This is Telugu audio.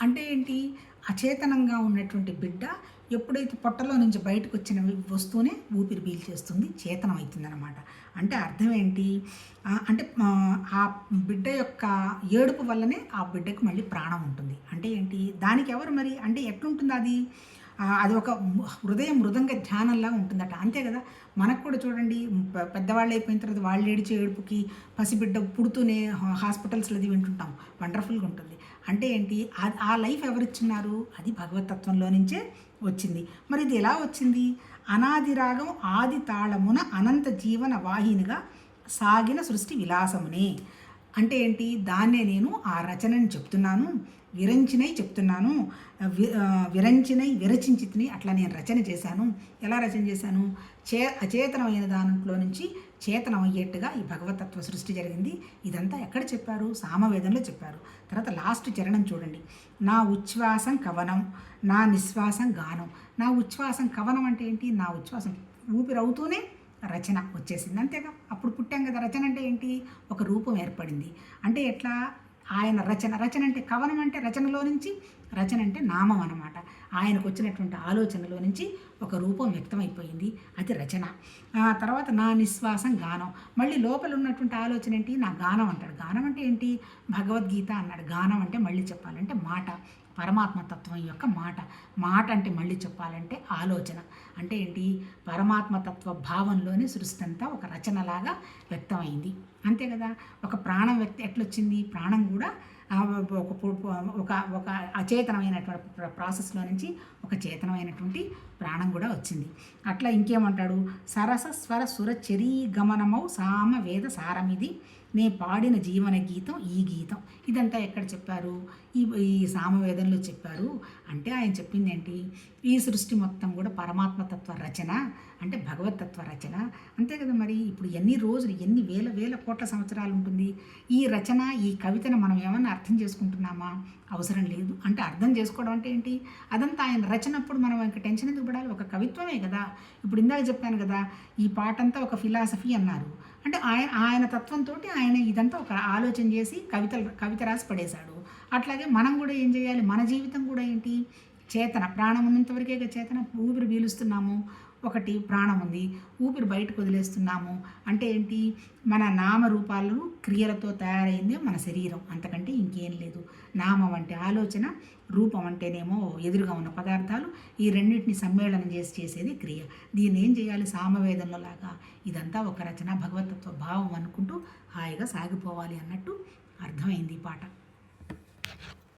అంటే ఏంటి? అచేతనంగా ఉన్నటువంటి బిడ్డ ఎప్పుడైతే పొట్టలో నుంచి బయటకు వచ్చిన వస్తూనే ఊపిరి పీల్చేస్తుంది చేతనం అవుతుందన్నమాట అంటే అర్థం ఏంటి? అంటే ఆ, బిడ్డ యొక్క ఏడుపు వల్లనే ఆ బిడ్డకు మళ్ళీ ప్రాణం ఉంటుంది. అంటే ఏంటి? దానికి ఎవరు మరి? అంటే ఎట్లుంటుంది అది? అది ఒక హృదయం హృదయ మృదంగ ధ్యానంలాగా ఉంటుందట. అంతే కదా? మనకు కూడా చూడండి పెద్దవాళ్ళు అయిపోయిన తర్వాత వాళ్ళు ఏడిచే ఏడుపుకి పసిబిడ్డ పుడుతూనే హాస్పిటల్స్లో అది వింటుంటాం. వండర్ఫుల్గా ఉంటుంది. అంటే ఏంటి? ఆ- ఆ లైఫ్ ఎవరిచ్చున్నారు అది భగవతత్వంలో నుంచే వచ్చింది. మరి ఇది ఎలా వచ్చింది? అనాది రాగం ఆది తాళమున అనంత జీవన వాహినిగా సాగిన సృష్టి విలాసమునే. అంటే ఏంటి? దాన్నే నేను ఆ రచనని చెప్తున్నాను. విరంచినై చెప్తున్నాను. వి- విరంచినై విరచించితిని అట్లా నేను రచన చేశాను. ఎలా రచన చేశాను? చే అచేతనమైన దాంట్లో నుంచి చేతనం అయ్యేట్టుగా ఈ భగవతత్వ సృష్టి జరిగింది. ఇదంతా ఎక్కడ చెప్పారు? సామవేదంలో చెప్పారు. తర్వాత లాస్ట్ చరణం చూడండి. నా ఉచ్ఛ్వాసం కవనం నా నిశ్వాసం గానం. నా ఉచ్ఛ్వాసం కవనం అంటే ఏంటి? నా ఉచ్ఛ్వాసం ఊపిరవుతూనే రచన వచ్చేసింది. అంతేగా. అప్పుడు పుట్టాం కదా. రచన అంటే ఏంటి? ఒక రూపం ఏర్పడింది. అంటే ఎట్లా? ఆయన రచన. రచన అంటే కవనం అంటే రచనలో నుంచి రచన అంటే నామం అనమాట ఆయనకు వచ్చినటువంటి ఆలోచనలో నుంచి ఒక రూపం వ్యక్తమైపోయింది. అది రచన. ఆ తర్వాత నా నిశ్వాసం గానం. మళ్ళీ లోపల ఉన్నటువంటి ఆలోచన ఏంటి? నా గానం అంటాడు. గానం అంటే ఏంటి? భగవద్గీత అన్నాడు. గానం అంటే మళ్ళీ చెప్పాలి మాట పరమాత్మ తత్వం యొక్క మాట. మాట అంటే మళ్ళీ చెప్పాలంటే ఆలోచన. అంటే ఏంటి? పరమాత్మ తత్వ భావంలోనే సృష్టి అంతా ఒక రచనలాగా వ్యక్తమైంది. అంతే కదా? ఒక ప్రాణం వ్యక్తి ఎట్లొచ్చింది? ప్రాణం కూడా ఒక ఒక ఒక అచేతనమైనటువంటి ప్రాసెస్లో నుంచి ఒక చేతనమైనటువంటి ప్రాణం కూడా వచ్చింది. అట్లా ఇంకేమంటాడు? సరస స్వర సుర చెరీ గమనమౌ సామ వేద సారమిది. నే పాడిన జీవన గీతం ఈ గీతం. ఇదంతా ఎక్కడ చెప్పారు? ఈ ఈ సామవేదంలో చెప్పారు. అంటే ఆయన చెప్పింది ఏంటి ఈ సృష్టి మొత్తం కూడా పరమాత్మతత్వ రచన అంటే భగవతత్వ రచన. అంతే కదా మరి? ఇప్పుడు ఎన్ని రోజులు ఎన్ని వేల వేల కోట్ల సంవత్సరాలు ఉంటుంది. ఈ రచన ఈ కవితను మనం ఏమన్నా అర్థం చేసుకుంటున్నామా? అవసరం లేదు. అంటే అర్థం చేసుకోవడం అంటే ఏంటి? అదంతా ఆయన రచనప్పుడు మనం ఇంకా టెన్షన్ ఎందుకు పడాలి? ఒక కవిత్వమే కదా. ఇప్పుడు ఇందాక చెప్పాను కదా ఈ పాటంతా ఒక ఫిలాసఫీ అన్నారు. అంటే ఆయన ఆయన తత్వంతో ఆయన ఆయన ఇదంతా ఒక ఆలోచన చేసి కవితలు కవిత రాసి పడేశాడు. అట్లాగే మనం కూడా ఏం చేయాలి? మన జీవితం కూడా ఏంటి? చేతన ప్రాణం ఉన్నంతవరకే చేతన? ఊపిరి పీలుస్తున్నాము. ఒకటి ప్రాణం ఉంది. ఊపిరి బయటకు వదిలేస్తున్నాము. అంటే ఏంటి? మన నామరూపాలు క్రియలతో తయారైందే మన శరీరం. అంతకంటే ఇంకేం లేదు. నామం అంటే ఆలోచన రూపం అంటేనేమో ఎదురుగా ఉన్న పదార్థాలు. ఈ రెండింటిని సమ్మేళనం చేసి చేసేది క్రియ. దీన్ని ఏం చేయాలి? సామవేదంలో లాగా. ఇదంతా ఒక రచన భగవతత్వ భావం అనుకుంటూ హాయిగా సాగిపోవాలి అన్నట్టు అర్థమైంది ఈ పాట.